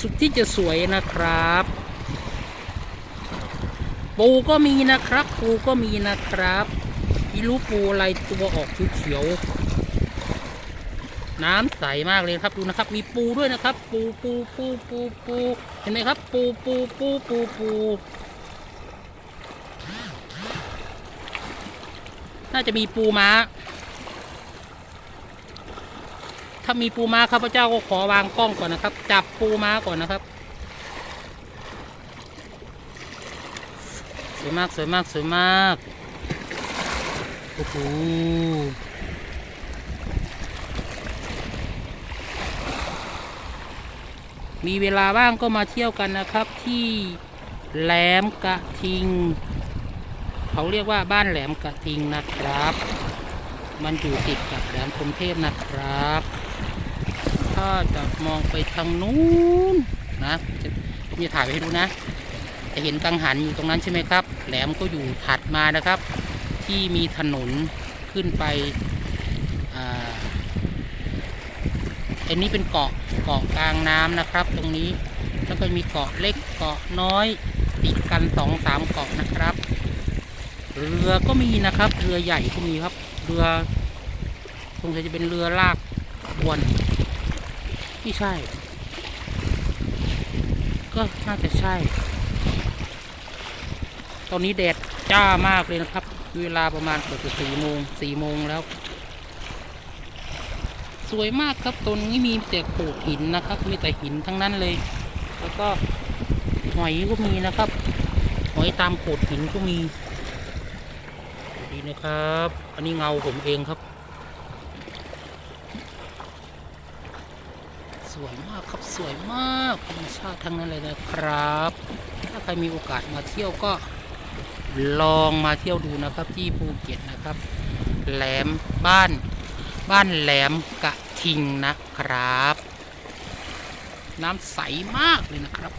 สุดที่จะสวยนะครับ ปูก็มีนะครับ ปูก็มีนะครับอีลูปูอะไรตัวออกเขียวน้ำใสมากเลยครับดูนะครับ มีปูด้วยนะครับ ปูปูปูปูปูเห็นไหมครับ ปูปูปูปูปูน่าจะมีปูม้า ถ้ามีปูม้าข้าพเจ้าก็ขอวางกล้องก่อนนะครับ จับปูม้าก่อนนะครับ สวยมากสวยมากสวยมากโอ้โหมีเวลาว่างก็มาเที่ยวกันนะครับ ที่แหลมกระทิง เขาเรียกว่าบ้านแหลมกระทิงนะครับ มันอยู่ติดกับแหลมพรมเทพนะครับ ถ้าจะมองไปทางนู้นนะจะผมจะถ่ายไปให้ดูนะ จะเห็นกังหันอยู่ตรงนั้นใช่ไหมครับ แหลมก็อยู่ถัดมานะครับ ที่มีถนนขึ้นไปอันนี้เป็นเกาะเกาะกลางน้ำนะครับ ตรงนี้แล้วก็มีเกาะเล็กเกาะน้อย ติดกันสองสามเกาะนะครับ เรือก็มีนะครับ เรือใหญ่ก็มีครับ เรือคงจะเป็นเรือลากอวนไม่ใช่ ก็น่าจะใช่ ตอนนี้แดดจ้ามากเลยนะครับ เวลาประมาณเกือบสี่โมงสี่โมงแล้ว สวยมากครับตรงนี้มีแต่โขดหินนะครับ มีแต่หินทั้งนั้นเลย แล้วก็หอยก็มีนะครับ หอยตามโขดหินก็มี ดีนะครับ อันนี้เงาผมเองครับ สวยมากครับสวยมากธรรมชาติทั้งนั้นเลยนะครับ ถ้าใครมีโอกาสมาเที่ยวก็ลองมาเที่ยวดูนะครับที่ภูเก็ตนะครับ แหลมบ้าน บ้านแหลมกะทิงนะครับ น้ำใสมากเลยนะครับ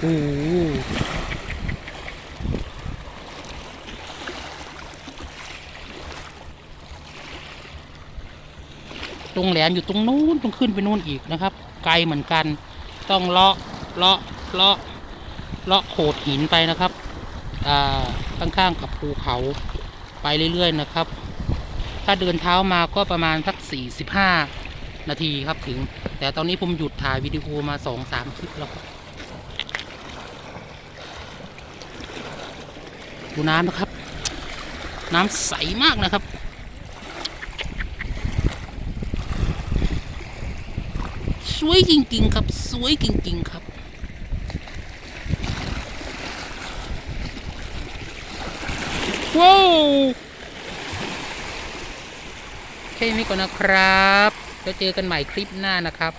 โอ้ ตรงแหลมอยู่ตรงนู้นต้องขึ้นไปนู้นอีกนะครับ ไกลเหมือนกัน ต้องเลาะเลาะเลาะเลาะโขดหินไปนะครับข้างๆกับภูเขาไปเรื่อยๆนะครับ ถ้าเดินเท้ามาก็ประมาณสัก 45 นาทีครับถึง แต่ตอนนี้ผมหยุดถ่ายวิดีโอมาสองสามคลิปแล้วดูน้ำนะครับ น้ำใสมากนะครับ วยจริง ๆ ครับ สวยจริง ๆ ครับว้าวแค่นี้ก่อนนะครับ แล้วเจอกันใหม่คลิปหน้านะครับ